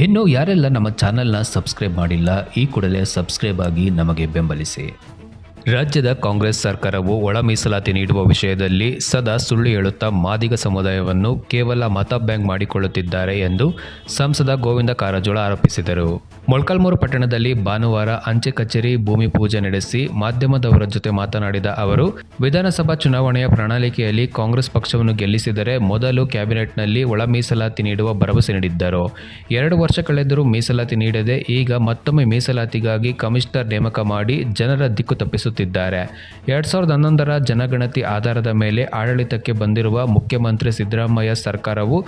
ಇನ್ನು ಯಾರೆಲ್ಲ ನಮ್ಮ ಚಾನೆಲ್ನ ಸಬ್ಸ್ಕ್ರೈಬ್ ಮಾಡಿಲ್ಲ, ಈ ಕೂಡಲೇ ಸಬ್ಸ್ಕ್ರೈಬ್ ಆಗಿ ನಮಗೆ ಬೆಂಬಲಿಸಿ. ರಾಜ್ಯದ ಕಾಂಗ್ರೆಸ್ ಸರ್ಕಾರವು ಒಳ ಮೀಸಲಾತಿ ನೀಡುವ ವಿಷಯದಲ್ಲಿ ಸದಾ ಸುಳ್ಳು ಹೇಳುತ್ತಾ ಮಾದಿಗ ಸಮುದಾಯವನ್ನು ಕೇವಲ ಮತ ಬ್ಯಾಂಕ್ ಮಾಡಿಕೊಳ್ಳುತ್ತಿದ್ದಾರೆ ಎಂದು ಸಂಸದ ಗೋವಿಂದ ಕಾರಜೋಳ ಆರೋಪಿಸಿದರು. ಮೊಳಕಾಲ್ಮೂರು ಪಟ್ಟಣದಲ್ಲಿ ಭಾನುವಾರ ಅಂಚೆ ಕಚೇರಿ ಭೂಮಿ ಪೂಜೆ ನಡೆಸಿ ಮಾಧ್ಯಮದವರ ಜೊತೆ ಮಾತನಾಡಿದ ಅವರು, ವಿಧಾನಸಭಾ ಚುನಾವಣೆಯ ಪ್ರಣಾಳಿಕೆಯಲ್ಲಿ ಕಾಂಗ್ರೆಸ್ ಪಕ್ಷವನ್ನು ಗೆಲ್ಲಿಸಿದರೆ ಮೊದಲು ಕ್ಯಾಬಿನೆಟ್ನಲ್ಲಿ ಒಳ ಮೀಸಲಾತಿ ನೀಡುವ ಭರವಸೆ ನೀಡಿದ್ದರು. ಎರಡು ವರ್ಷ ಕಳೆದರೂ ಮೀಸಲಾತಿ ನೀಡದೆ ಈಗ ಮತ್ತೊಮ್ಮೆ ಮೀಸಲಾತಿಗಾಗಿ ಕಮಿಷನರ್ ನೇಮಕ ಮಾಡಿ ಜನರ ದಿಕ್ಕು ತಪ್ಪಿಸುತ್ತಿದ್ದಾರೆ. ಎರಡ್ ಸಾವಿರದ ಹನ್ನೊಂದರ ಜನಗಣತಿ ಆಧಾರದ ಮೇಲೆ ಆಡಳಿತಕ್ಕೆ ಬಂದಿರುವ ಮುಖ್ಯಮಂತ್ರಿ ಸಿದ್ದರಾಮಯ್ಯ ಸರ್ಕಾರವು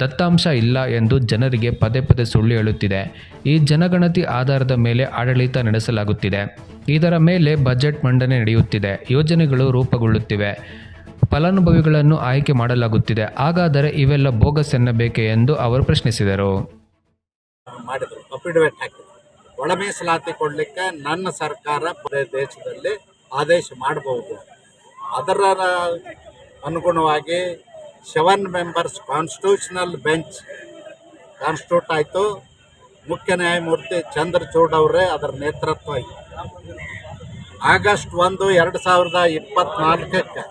ದತ್ತಾಂಶ ಇಲ್ಲ ಎಂದು ಜನರಿಗೆ ಪದೇ ಪದೇ ಸುಳ್ಳು ಹೇಳುತ್ತಿದೆ. ಈ ಜನಗಣತಿ ಆಧಾರದ ಮೇಲೆ ಆಡಳಿತ ನಡೆಸಲಾಗುತ್ತಿದೆ. ಇದರ ಮೇಲೆ ಬಜೆಟ್ ಮಂಡನೆ ನಡೆಯುತ್ತಿದೆ. ಯೋಜನೆಗಳು ರೂಪುಗೊಳ್ಳುತ್ತಿವೆ. ಫಲಾನುಭವಿಗಳನ್ನು ಆಯ್ಕೆ ಮಾಡಲಾಗುತ್ತಿದೆ. ಹಾಗಾದರೆ ಇವೆಲ್ಲ ಬೋಗಸ್ ಎನ್ನಬೇಕೆ ಎಂದು ಅವರು ಪ್ರಶ್ನಿಸಿದರು. ಒಳ ಮೀಸಲಾತಿ ಕೊಡಲಿಕ್ಕೆ ನನ್ನ ಸರ್ಕಾರ ದೇಶದಲ್ಲಿ ಆದೇಶ ಮಾಡಬಹುದು. ಅದರ ಅನುಗುಣವಾಗಿ seven members constitutional bench constitute ಆಯಿತು. ಮುಖ್ಯ ನ್ಯಾಯಮೂರ್ತಿ ಚಂದ್ರಚೂಡ್ ಅವರೇ ಅದರ ನೇತೃತ್ವ ಆಗಸ್ಟ್ ಒಂದು, ಎರಡು ಸಾವಿರದ ಇಪ್ಪತ್ನಾಲ್ಕಕ್ಕೆ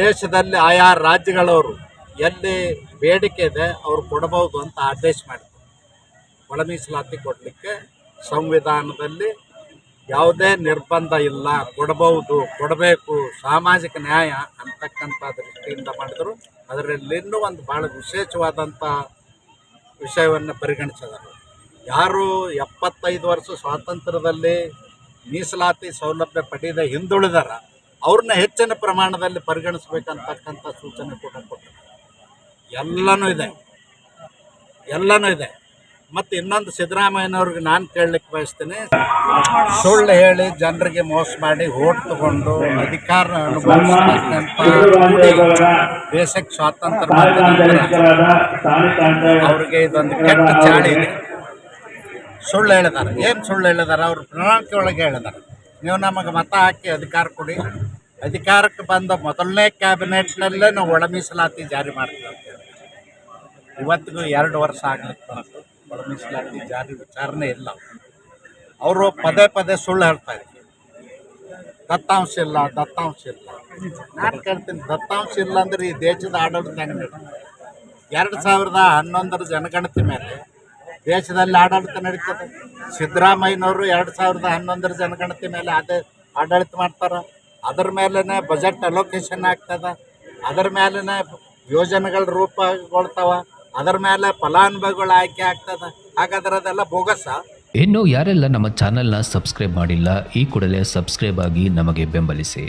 ದೇಶದಲ್ಲಿ ಆಯಾ ರಾಜ್ಯಗಳವರು ಎಲ್ಲಿ ಬೇಡಿಕೆ ಇದೆ ಅವ್ರು ಕೊಡಬಹುದು ಅಂತ ಆದೇಶ ಮಾಡಿದ್ರು. ಒಳ ಮೀಸಲಾತಿ ಕೊಡಲಿಕ್ಕೆ ಸಂವಿಧಾನದಲ್ಲಿ ಯಾವುದೇ ನಿರ್ಬಂಧ ಇಲ್ಲ ಕೊಡಬಹುದು ಕೊಡಬೇಕು, ಸಾಮಾಜಿಕ ನ್ಯಾಯ ಅಂತಕ್ಕಂಥ ದೃಷ್ಟಿಯಿಂದ ಮಾಡಿದರು. ಅದರಲ್ಲಿ ಇನ್ನೂ ಒಂದು ಭಾಳ ವಿಶೇಷವಾದಂಥ ವಿಷಯವನ್ನು ಪರಿಗಣಿಸಿದರು. ಯಾರು ಎಪ್ಪತ್ತೈದು ವರ್ಷ ಸ್ವಾತಂತ್ರ್ಯದಲ್ಲಿ ಮೀಸಲಾತಿ ಸೌಲಭ್ಯ ಪಡೆದ ಹಿಂದುಳಿದಾರ, ಅವ್ರನ್ನ ಹೆಚ್ಚಿನ ಪ್ರಮಾಣದಲ್ಲಿ ಪರಿಗಣಿಸ್ಬೇಕಂತಕ್ಕಂಥ ಸೂಚನೆ ಕೂಡ ಕೊಟ್ಟರು ಎಲ್ಲನೂ ಇದೆ. ಎಲ್ಲನೂ ಇದೆ. ಮತ್ತು ಇನ್ನೊಂದು ಸಿದ್ದರಾಮಯ್ಯನವ್ರಿಗೆ ನಾನು ಕೇಳಲಿಕ್ಕೆ ಬಯಸ್ತೇನೆ. ಸುಳ್ಳು ಹೇಳಿ ಜನರಿಗೆ ಮೋಸ ಮಾಡಿ ಓಟ್ ತಗೊಂಡು ಅಧಿಕಾರ ದೇಶಕ್ಕೆ ಸ್ವಾತಂತ್ರ್ಯ ಅವ್ರಿಗೆ ಇದೊಂದು ಕೆಟ್ಟ ಚಾಳಿ ಸುಳ್ಳು ಹೇಳಿದಾರೆ ಏನು ಸುಳ್ಳು ಹೇಳಿದಾರೆ ಅವ್ರ ಪ್ರಣಾಳಿಕೆ ಒಳಗೆ ಹೇಳಿದಾರೆ ನೀವು ನಮಗೆ ಮತ ಹಾಕಿ ಅಧಿಕಾರ ಕೊಡಿ. ಅಧಿಕಾರಕ್ಕೆ ಬಂದ ಮೊದಲನೇ ಕ್ಯಾಬಿನೆಟ್ನಲ್ಲೇ ನಾವು ಒಳ ಮೀಸಲಾತಿ ಜಾರಿ ಮಾಡ್ತೀವಿ ಇವತ್ತಿಗೂ ಎರಡು ವರ್ಷ ಆಗ್ಲಿಕ್ಕೆ ಮೀಸಲಾತಿ ಜಾರಿ ವಿಚಾರಣೆ ಇಲ್ಲ. ಅವರು ಪದೇ ಪದೇ ಸುಳ್ಳು ಹೇಳ್ತಾ ಇದ್ದಾರೆ. ದತ್ತಾಂಶ ಇಲ್ಲ ದತ್ತಾಂಶ ಇಲ್ಲ. ನಾನು ಕೇಳ್ತೀನಿ? ದತ್ತಾಂಶ ಇಲ್ಲ ಅಂದ್ರೆ ಈ ದೇಶದ ಆಡಳಿತ ಹೆಂಗೆ ಎರಡು ಸಾವಿರದ ಹನ್ನೊಂದರ ಜನಗಣತಿ ಮೇಲೆ ದೇಶದಲ್ಲಿ ಆಡಳಿತ ನಡೀತದೆ. ಸಿದ್ದರಾಮಯ್ಯನವರು ಎರಡು ಸಾವಿರದ ಹನ್ನೊಂದರ ಜನಗಣತಿ ಮೇಲೆ ಅದೇ ಆಡಳಿತ ಮಾಡ್ತಾರೆ. ಅದರ ಮೇಲೇ ಬಜೆಟ್ ಅಲೋಕೇಶನ್ ಆಗ್ತದ. ಅದರ ಮೇಲೇ ಯೋಜನೆಗಳು ರೂಪುಗೊಳ್ತಾವ. ಅದರ ಮೇಲೆ ಫಲಾನುಭವಿಗಳು ಆಯ್ಕೆ ಆಗ್ತದೆ. ಹಾಗಾದ್ರೆ ಅದೆಲ್ಲ ಬೋಗಸ? ಇನ್ನು ಯಾರೆಲ್ಲ ನಮ್ಮ ಚಾನೆಲ್ನ ಸಬ್ಸ್ಕ್ರೈಬ್ ಮಾಡಿಲ್ಲ, ಈ ಕೂಡಲೇ ಸಬ್ಸ್ಕ್ರೈಬ್ ಆಗಿ ನಮಗೆ ಬೆಂಬಲಿಸಿ.